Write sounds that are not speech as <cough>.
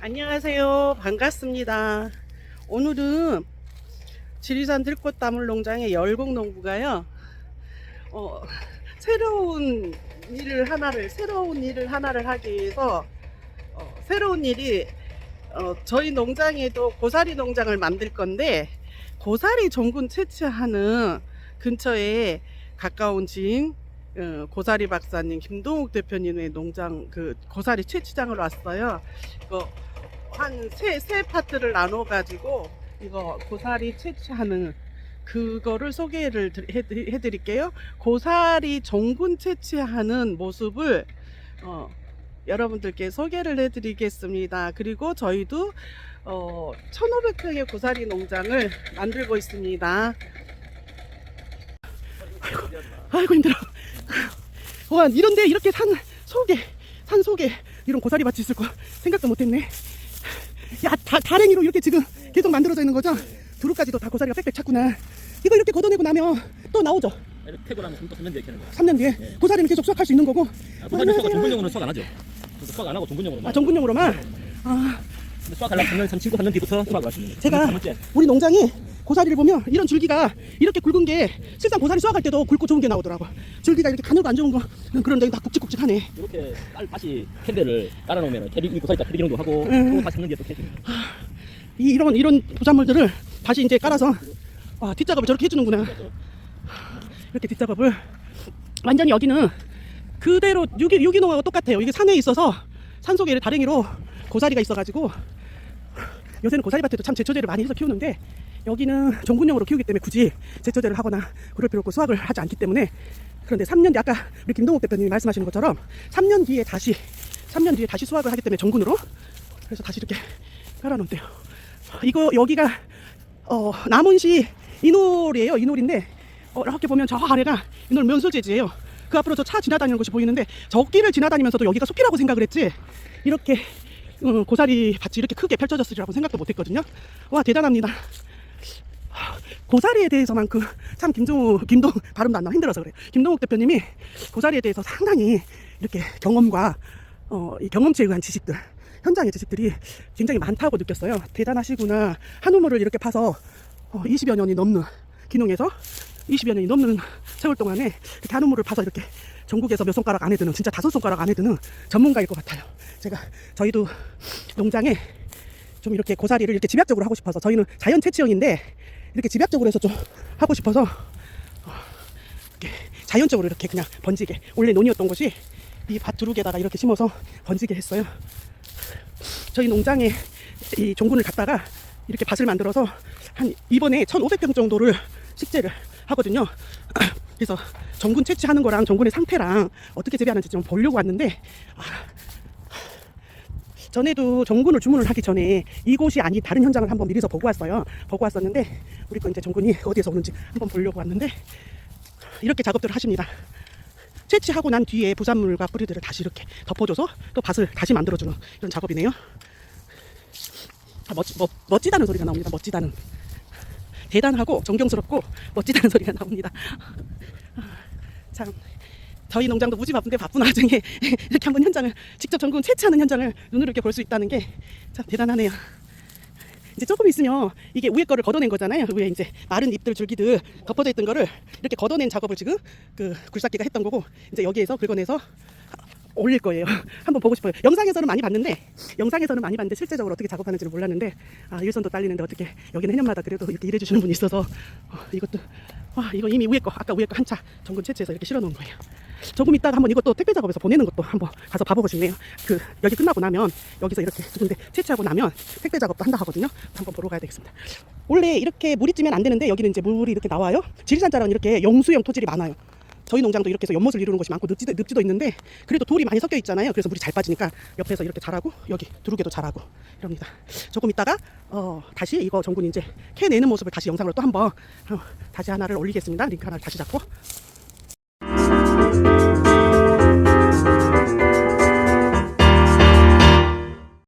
안녕하세요. 반갑습니다. 오늘은 지리산 들꽃나물 농장의 열공농부가요. 어, 새로운 일을 하나를 새로운 일을 하나를 하기 위해서 어, 새로운 일이 어, 저희 농장에도 고사리 농장을 만들 건데 고사리 종군 채취하는 근처에 가까운 지인 어, 고사리 박사님, 김동욱 대표님의 농장 그 고사리 채취장으로 왔어요. 이거 한세 세 파트를 나눠 가지고 이거 고사리 채취하는 그거를 소개를 해드릴게요. 고사리 종군 채취하는 모습을 어, 여러분들께 소개를 해드리겠습니다. 그리고 저희도 어, 1,500평의 고사리 농장을 만들고 있습니다. 아이고, 아이고 힘들어. <laughs> 와 이런데 이렇게 산 속에 산 속에 이런 고사리 밭이 있을 거 생각도 못했네. 야 다, 다랭이로 이렇게 지금 계속 만들어져 있는 거죠? 두루까지도 다 고사리가 빽빽 찼구나. 이거 이렇게 걷어내고 나면 또 나오죠. 이렇게 태고 나면 또 3년 뒤에 캐는 거야. 3년 뒤에 네. 고사리는 계속 수확할 수 있는 거고. 아, 고사리 수확 안녕하세요. 종군용으로는 수확 안 하죠. 그래서 수확 안 하고 종군용으로만. 아 정군용으로만. 아 근데 수확하려면 3년, 3, 친구 3년 뒤부터 수확을 있는 거야. 제가 3년째. 우리 농장이 고사리를 보면 이런 줄기가 이렇게 굵은 게 실상 고사리 수확할 때도 굵고 좋은 게 나오더라고. 줄기가 이렇게 가늘고 안 좋은 거 그런 데 다 굵직굵직하네. 이렇게 깔 다시 캔들을 깔아놓으면 캐리 이 고사리 다 캐리 기능도 하고 음. 또 다시 3년 뒤에 또 캐리. 이, 이런 이런 부산물들을 다시 이제 깔아서 와 뒷작업을 저렇게 해주는구나 이렇게 뒷작업을 완전히 여기는 그대로 유기, 유기농하고 똑같아요 이게 산에 있어서 산 속에 다랭이로 고사리가 있어가지고 요새는 고사리밭에도 참 제초제를 많이 해서 키우는데 여기는 종군용으로 키우기 때문에 굳이 제초제를 하거나 그럴 필요 없고 수확을 하지 않기 때문에 그런데 3년 뒤 아까 우리 김동욱 대표님이 말씀하시는 것처럼 3년 뒤에 다시 3년 뒤에 다시 수확을 하기 때문에 종군으로 그래서 다시 이렇게 깔아놓대요. 이거 여기가 어, 남원시 이놀이에요. 이놀인데 어, 이렇게 보면 저 아래가 이놀 면소재지예요. 그 앞으로 저 차 지나다니는 곳이 보이는데 저 길을 지나다니면서도 여기가 숲이라고 생각을 했지 이렇게 음, 고사리 밭이 이렇게 크게 펼쳐졌으리라고 생각도 못했거든요. 와 대단합니다. 하, 고사리에 대해서만큼 참 김종우 김동 발음도 안 나와 힘들어서 그래요. 김동욱 대표님이 고사리에 대해서 상당히 이렇게 경험과 어, 이 경험치에 의한 지식들 현장의 지식들이 굉장히 많다고 느꼈어요. 대단하시구나. 한 우물을 이렇게 파서 어, 20여 년이 넘는 기농에서 20여 년이 넘는 세월 동안에 이렇게 한 우물을 파서 이렇게 전국에서 몇 손가락 안에 드는 진짜 다섯 손가락 안에 드는 전문가일 것 같아요. 제가 저희도 농장에 좀 이렇게 고사리를 이렇게 집약적으로 하고 싶어서 저희는 자연 채취형인데 이렇게 집약적으로 해서 좀 하고 싶어서 어, 이렇게 자연적으로 이렇게 그냥 번지게 원래 논이었던 것이 이 밭 두룩에다가 이렇게 심어서 번지게 했어요. 저희 농장에 이 종군을 갖다가 이렇게 밭을 만들어서 한 이번에 1,500평 정도를 식재를 하거든요. 그래서 전군 채취하는 거랑 전군의 상태랑 어떻게 재배하는지 좀 보려고 왔는데 아, 전에도 전군을 주문을 하기 전에 이곳이 아닌 다른 현장을 한번 미리서 보고 왔어요. 보고 왔었는데 우리 거 이제 전군이 어디에서 오는지 한번 보려고 왔는데 이렇게 작업들을 하십니다. 채취하고 난 뒤에 부산물과 뿌리들을 다시 이렇게 덮어줘서 또 밭을 다시 만들어주는 이런 작업이네요. 아, 멋지, 멋, 멋지다는 소리가 나옵니다. 멋지다는. 대단하고 존경스럽고 멋지다는 소리가 나옵니다. 참 저희 농장도 무지 바쁜데 바쁜 와중에 <laughs> 이렇게 한번 현장을 직접 전군 채취하는 현장을 눈으로 이렇게 볼 수 있다는 게 참 대단하네요. 이제 조금 있으면 이게 위에 거를 걷어낸 거잖아요. 위에 이제 마른 잎들 줄기들 덮어져 있던 거를 이렇게 걷어낸 작업을 지금 그 굴삭기가 했던 거고 이제 여기에서 긁어내서 올릴 거예요. <laughs> 한번 보고 싶어요. 영상에서는 많이 봤는데 영상에서는 많이 봤는데 실제적으로 어떻게 작업하는지는 몰랐는데 아 일선도 딸리는데 어떻게 여기는 해년마다 그래도 이렇게 일해 주시는 분이 있어서 어, 이것도 와 이거 이미 위에 거 아까 위에 거 한차 전군 채취해서 이렇게 실어 놓은 거예요. 조금 있다가 한번 이것도 택배 작업에서 보내는 것도 한번 가서 봐보고 싶네요. 그 여기 끝나고 나면 여기서 이렇게 두 군데 채취하고 나면 택배 작업도 한다 하거든요. 한번 보러 가야 되겠습니다. 원래 이렇게 물이 찌면 안 되는데 여기는 이제 물이 이렇게 나와요. 지리산자락은 이렇게 영수형 토질이 많아요. 저희 농장도 이렇게 해서 연못을 이루는 곳이 많고 늪지도, 늪지도 있는데 그래도 돌이 많이 섞여 있잖아요. 그래서 물이 잘 빠지니까 옆에서 이렇게 자라고 여기 두루게도 자라고 이럽니다. 조금 있다가 어, 다시 이거 전군 이제 캐내는 모습을 다시 영상으로 또 한번 어, 다시 하나를 올리겠습니다. 링크 하나를 다시 잡고 Bye.